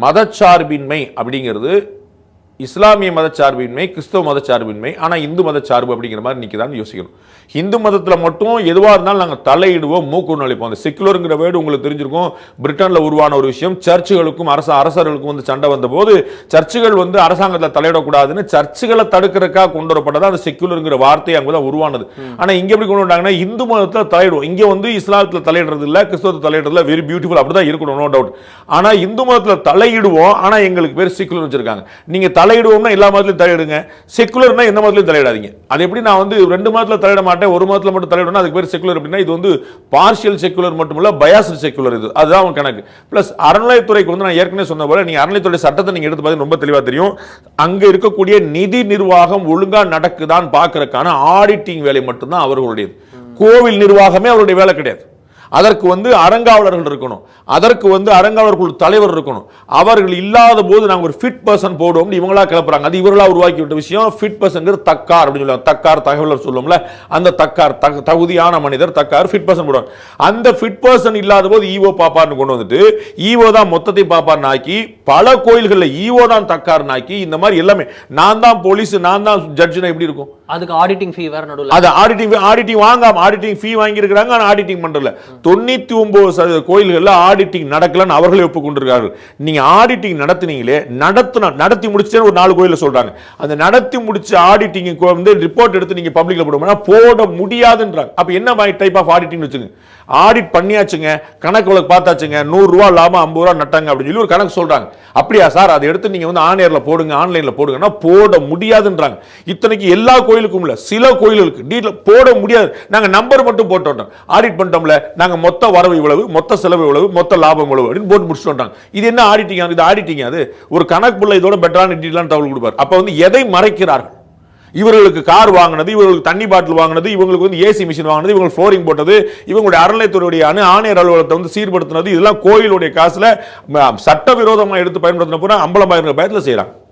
மதச்சார்பின்மை அப்படிங்கிறது இஸ்லாமிய மதச்சார்பின்மை கிறிஸ்தவ மதச்சார்பின்மை ஆனால் இந்து மதச்சார்பு அப்படிங்கிற மாதிரி நிற்கிறான்னு யோசிக்கணும். இந்து மதத்தில் மட்டும் எதுவாக இருந்தாலும் நாங்கள் தலையிடுவோம் மூக்கு நுழைப்போம். அந்த செக்குலருங்கிற வேர்டு உங்களுக்கு தெரிஞ்சிருக்கும். பிரிட்டனில் உருவான ஒரு விஷயம் சர்ச்சுகளுக்கும் அரச அரசர்களுக்கும் வந்து சண்டை வந்தபோது சர்ச்சுகள் வந்து அரசாங்கத்தில் தலையிடக்கூடாதுன்னு சர்ச்சுகளை தடுக்கிறதுக்காக கொண்டு வரப்பட்டது அந்த செக்குலருங்கிற வார்த்தை அங்கே தான் உருவானது. ஆனால் இங்கே எப்படி கொண்டு வந்தாங்கன்னா இந்து மதத்தில் தலையிடுவோம். இங்கே வந்து இஸ்லாமத்தில் தலையிடுறது இல்லை கிறிஸ்தவத்தில் தலையிடுறதுல வெரி பியூட்டிஃபுல் அப்படி தான் இருக்கணும் நோ டவுட் ஆனால் இந்து மதத்தில் தலையிடுவோம் ஆனால் எங்களுக்கு பேர் செக்குலர் வச்சிருக்காங்க. நீங்கள் தலையிடுவோம்னா எல்லா மதத்திலும் தலையிடுங்க. செக்குலர்னா எந்த மதத்திலும் தலையிடாதீங்க. அது எப்படி நான் வந்து ரெண்டு மதத்தில் தலையிட மாட்டேன் ஒரு மதத்தில் மட்டும் தலையிடணும் அதுக்கு பேர் செக்குலர் அப்படின்னா இது வந்து பார்ஷியல் செக்குலர் மட்டும் இல்ல பயாஸ்டு செக்குலர் இது. அதுதான் உங்க கணக்கு. பிளஸ் அறநிலையத்துறைக்கு வந்து நான் ஏற்கனவே சொன்ன போல நீங்க அறநிலையத்துறை சட்டத்தை நீங்க எடுத்து பார்த்தீங்கன்னா ரொம்ப தெளிவா தெரியும். அங்க இருக்கக்கூடிய நிதி நிர்வாகம் ஒழுங்கா நடக்குதான்னு பார்க்கறதுக்கான ஆடிட்டிங் வேலை மட்டும்தான் அவர்களுடையது. கோவில் நிர்வாகமே அவருடைய வேலை கிடையாது. அதற்கு வந்து அறங்காவலர்கள் இருக்கணும். அதற்கு வந்து அறங்காவலர் குழு தலைவர் இருக்கணும். அவர்கள் இல்லாத போது நாங்கள் ஒரு ஃபிட் பர்சன் போடுவோம் இவங்களா கிளப்புறாங்க. அது இவர்களா உருவாக்கி விட்ட விஷயம் ஃபிட் பர்சன்கிறது தக்கார் அப்படின்னு சொல்லுவாங்க. தக்கார் தகவலர் சொல்லுவோம்ல அந்த தக்கார் தகுதியான மனிதர் தக்கார் ஃபிட் பர்சன் போடுவாங்க. அந்த ஃபிட் பர்சன் இல்லாத போது ஈவோ பாப்பார்னு கொண்டு வந்துட்டு ஈவோ தான் மொத்தத்தை பாப்பார்னு ஆக்கி பல கோயில்களில் ஈவோ தான் தக்கார்னு ஆக்கி இந்த மாதிரி எல்லாமே. நான் தான் போலீஸ் நான் தான் ஜட்ஜுனா எப்படி இருக்கும்? அதுக்கு ஆடிட்டிங் ஃபீ வேற நடுவுல அது ஆடிட்டிங் ஆடிட்டிங் வாங்காம ஆடிட்டிங் ஃபீ வாங்கியிருக்கிறாங்க ஆனால் ஆடிட்டிங் பண்றல தொண்ணூத்தி ஒன்பது சதவீத கோயில்களில் ஆடிட்டிங் நடக்கலன்னு அவர்களே ஒப்புக்கொண்டிருக்கார்கள் நீங்க ஆடிட்டிங் நடத்துனீங்களே நடத்தின நடத்தி முடிச்சேன்னு ஒரு நாலு கோயில சொல்றாங்க. அந்த நடத்தி முடிச்ச ஆடிட்டிங் வந்து ரிப்போர்ட் எடுத்து நீங்க பப்ளிக்ல போடுவோம்னா போட முடியாதுன்றாங்க. அப்ப என்ன டைப் ஆஃப் ஆடிட்டிங் வச்சுங்க ஆடிட் பண்ணியாச்சுங்க கணக்கு வழக்கு பார்த்தாச்சுங்க நூறு ரூபா லாபம் ஐம்பது ரூபா நட்டாங்க அப்படின்னு சொல்லி ஒரு கணக்கு சொல்றாங்க. அப்படியா சார்? அதை எடுத்து நீங்க வந்து ஆன்லைன்ல போடுங்க ஆன்லைன்ல போடுங்கன்னா போட முடியாதுன்றாங்க. இத்தனைக்கு எல்லா கோயிலுக்கும் இல்லை சில கோயில்களுக்கு. டீட்டில் போட முடியாது. நாங்க நம்பர் மட்டும் போட்டுட்டோம் ஆடிட் பண்ணிட்டோம்ல நாங்க மொத்த வரவு இவ்வளவு மொத்த செலவு இவ்வளவு மொத்த லாபம் இவ்வளவு அப்படின்னு போட்டு முடிச்சுட்டு வந்துட்டாங்க இது என்ன ஆடிட்டிங் இது ஆடிட்டிங் அது. ஒரு கணக்கு பிள்ளை இதோட பெட்டரான டீட்டெயிலான தகவல் கொடுப்பார். அப்ப வந்து எதை மறைக்கிறார்கள்? இவர்களுக்கு கார் வாங்கினது இவர்களுக்கு தண்ணி பாட்டில் வாங்கினது இவங்களுக்கு வந்து ஏசி மிஷின் வாங்கினது இவங்க ஃப்ளோரிங் போட்டது இவங்களுடைய அறநிலைத்துறையுடைய அணு ஆணையர் அலுவலகத்தை வந்து சீர்படுத்தினது இதெல்லாம் கோயிலுடைய காசுல சட்டவிரோதமாக எடுத்து பயன்படுத்தின பூரா அம்பலமாயிருக்கிற பயத்தில் செய்கிறாங்க